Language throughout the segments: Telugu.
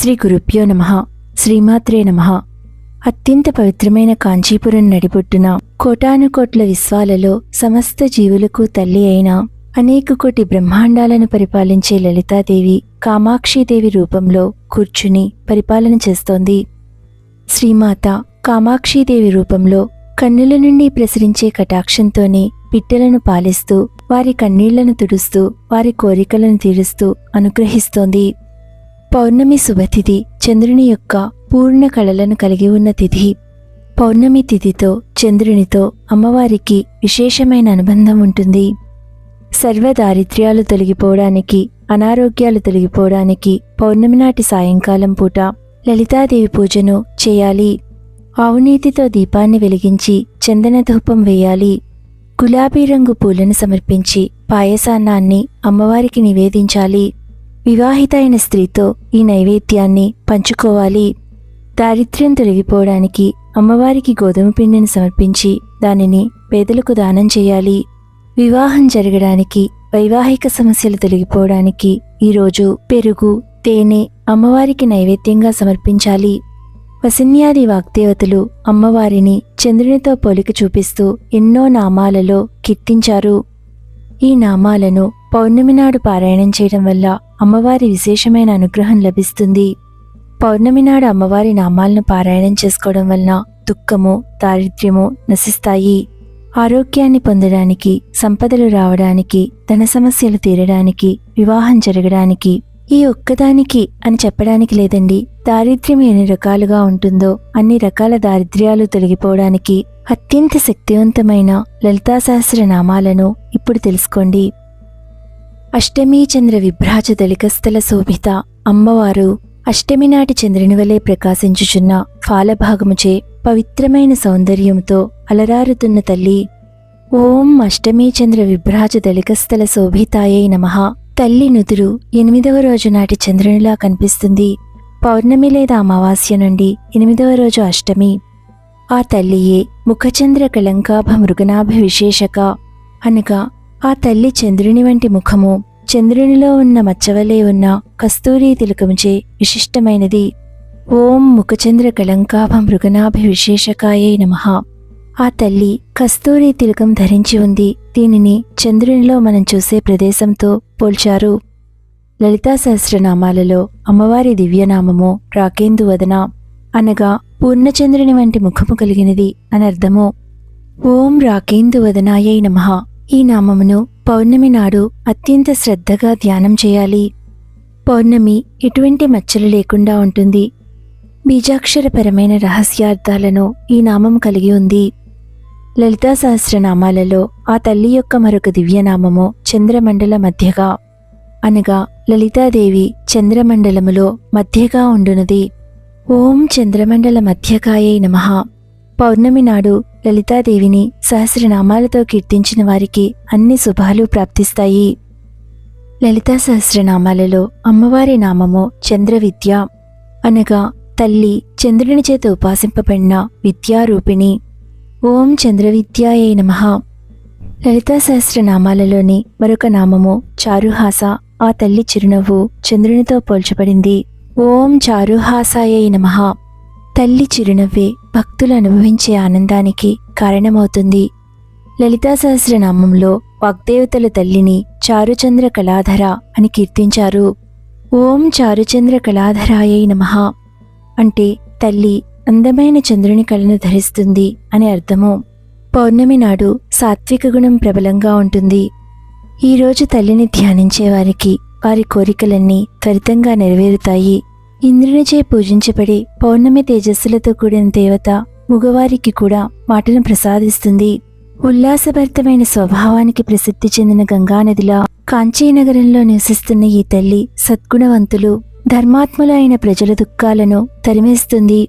శ్రీ గురుభ్యో నమ. శ్రీమాత్రే నమ. అత్యంత పవిత్రమైన కాంచీపురం నడిబొట్టున కోటానుకోట్ల విశ్వాలలో సమస్త జీవులకు తల్లి అయిన అనేక కోటి బ్రహ్మాండాలను పరిపాలించే లలితాదేవి కామాక్షీదేవి రూపంలో కూర్చుని పరిపాలన చేస్తోంది. శ్రీమాత కామాక్షీదేవి రూపంలో కన్నుల నుండి ప్రసరించే కటాక్షంతోనే బిడ్డలను పాలిస్తూ వారి కన్నీళ్ళను తుడుస్తూ వారి కోరికలను తీరుస్తూ అనుగ్రహిస్తోంది. పౌర్ణమి శుభతిథి చంద్రుని యొక్క పూర్ణ కళలను కలిగి ఉన్న తిథి. పౌర్ణమి తిథితో చంద్రునితో అమ్మవారికి విశేషమైన అనుబంధం ఉంటుంది. సర్వ దారిద్ర్యాలు తొలగిపోవడానికి అనారోగ్యాలు తొలగిపోవడానికి పౌర్ణమి నాటి సాయంకాలం పూట లలితాదేవి పూజను చేయాలి. ఆవునీతితో దీపాన్ని వెలిగించి చందన ధూపం వేయాలి. గులాబీ రంగు పూలను సమర్పించి పాయసాన్నాన్ని అమ్మవారికి నివేదించాలి. వివాహిత అయిన స్త్రీతో ఈ నైవేద్యాన్ని పంచుకోవాలి. దారిద్ర్యం తొలగిపోవడానికి అమ్మవారికి గోధుమ పిండిని సమర్పించి దానిని పేదలకు దానం చేయాలి. వివాహం జరగడానికి వైవాహిక సమస్యలు తొలగిపోవడానికి ఈరోజు పెరుగు తేనె అమ్మవారికి నైవేద్యంగా సమర్పించాలి. వసిన్యాది వాగ్దేవతలు అమ్మవారిని చంద్రునితో పోలిక చూపిస్తూ ఎన్నో నామాలలో కీర్తించారు. ఈ నామాలను పౌర్ణమి నాడు పారాయణం చేయడం వల్ల అమ్మవారి విశేషమైన అనుగ్రహం లభిస్తుంది. పౌర్ణమి నాడు అమ్మవారి నామాలను పారాయణం చేసుకోవడం వలన దుఃఖము దారిద్ర్యము నశిస్తాయి. ఆరోగ్యాన్ని పొందడానికి సంపదలు రావడానికి ధన సమస్యలు తీరడానికి వివాహం జరగడానికి ఈ ఒక్కదానికి అని చెప్పడానికి లేదండి. దారిద్ర్యం ఎన్ని రకాలుగా ఉంటుందో అన్ని రకాల దారిద్ర్యాలు తొలగిపోవడానికి అత్యంత శక్తివంతమైన లలితాశాస్త్ర నామాలను ఇప్పుడు తెలుసుకోండి. అష్టమీ చంద్ర విభ్రాజ దళికస్థల శోభిత అమ్మవారు అష్టమి నాటి చంద్రుని వలె ప్రకాశించుచున్న ఫాలభాగముచే పవిత్రమైన సౌందర్యంతో అలరారుతున్న తల్లి ఓం అష్టమీ చంద్ర విభ్రాజ దళికస్థల శోభితాయై నమః. తల్లి నుదురు ఎనిమిదవ రోజు నాటి చంద్రునిలా కనిపిస్తుంది. పౌర్ణమి లేదా అమావాస్య నుండి ఎనిమిదవ రోజు అష్టమి. ఆ తల్లియే ముఖచంద్ర కళంకాభ మృగనాభ విశేషక. అనగా ఆ తల్లి చంద్రుని వంటి ముఖము చంద్రునిలో ఉన్న మచ్చవలే ఉన్న కస్తూరి తిలకముచే విశిష్టమైనది. ఓం ముఖచంద్ర కళంకాభ మృగనాభ విశేషకాయే నమః. ఆ తల్లి కస్తూరి తిలకం ధరించి ఉంది. దీనిని చంద్రునిలో మనం చూసే ప్రదేశంతో పోల్చారు. లలితా సహస్రనామాలలో అమ్మవారి దివ్యనామము రాకేందు వదన అనగా పూర్ణచంద్రుని వంటి ముఖము కలిగినది అని అర్థము. ఓం రాకేందు వదనాయై నమః. ఈ నామమును పౌర్ణమి నాడు అత్యంత శ్రద్ధగా ధ్యానం చేయాలి. పౌర్ణమి ఎటువంటి మచ్చలు లేకుండా ఉంటుంది. బీజాక్షరపరమైన రహస్యార్థాలను ఈ నామం కలిగి ఉంది. లలితా సహస్రనామాలలో ఆ తల్లి యొక్క మరొక దివ్యనామము చంద్రమండల మధ్యగా అనగా లలితాదేవి చంద్రమండలములో మధ్యగా ఉండునది. ఓం చంద్రమండల మధ్యకాయై నమః. పౌర్ణమి నాడు లలితాదేవిని సహస్రనామాలతో కీర్తించిన వారికి అన్ని శుభాలు ప్రాప్తిస్తాయి. లలితా సహస్రనామాలలో అమ్మవారి నామము చంద్ర విద్య అనగా తల్లి చంద్రుని చేత ఉపాసింపబడిన విద్యారూపిణి. ఓం చంద్రవిద్యాయై నమః. లలితా సహస్రనామాలలోని మరొక నామము చారుహాస. ఆ తల్లి చిరునవ్వు చంద్రునితో పోల్చబడింది. ఓం చారుహాసాయై నమః. తల్లి చిరునవ్వే భక్తులు అనుభవించే ఆనందానికి కారణమవుతుంది. లలితా సహస్రనామంలో వాగ్దేవతల తల్లిని చారుచంద్ర కళాధర అని కీర్తించారు. ఓం చారుచంద్ర కళాధరాయై నమః. అంటే తల్లి అందమైన చంద్రుని కళను ధరిస్తుంది అని అర్థము. పౌర్ణమి నాడు సాత్విక గుణం ప్రబలంగా ఉంటుంది. ఈరోజు తల్లిని ధ్యానించే వారికి వారి కోరికలన్నీ త్వరితంగా నెరవేరుతాయి. ఇంద్రునిచే పూజించబడి పౌర్ణమి తేజస్సులతో కూడిన దేవత మగవారికి కూడా మాటను ప్రసాదిస్తుంది. ఉల్లాసభరితమైన స్వభావానికి ప్రసిద్ధి చెందిన గంగానదిలా కాంచీనగరంలో నివసిస్తున్న ఈ తల్లి సద్గుణవంతులు ధర్మాత్ములైన ప్రజల దుఃఖాలను తరిమేస్తుంది.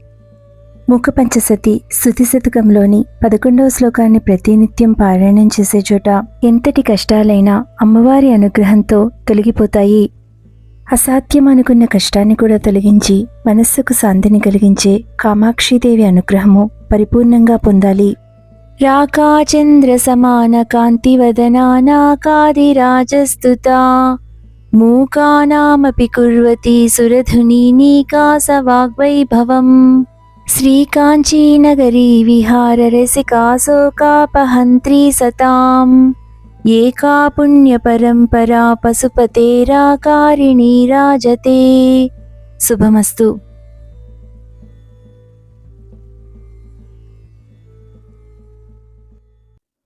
ముఖపంచసతి పంచసతి శతకంలోని పదకొండవ శ్లోకాన్ని ప్రతినిత్యం పారాయణం చేసే చోట ఎంతటి కష్టాలైనా అమ్మవారి అనుగ్రహంతో తొలగిపోతాయి. అసాధ్యం అనుకున్న కష్టాన్ని కూడా తొలగించి మనస్సుకు శాంతిని కలిగించే కామాక్షిదేవి అనుగ్రహము పరిపూర్ణంగా పొందాలి. రాకాచంద్ర సమాన కాంతివదనానాకాదిరాజస్తుత మూకానామపి కుర్వతి సురధుని నీకాసవాగ్వైభవం. శ్రీకాంచీనగరీ విహారరసికాశోకాపహంత్రీ సతాం. ఏకా పుణ్యపరంపరా పశుపతేరాకారిణీ రాజతే. శుభమస్తు.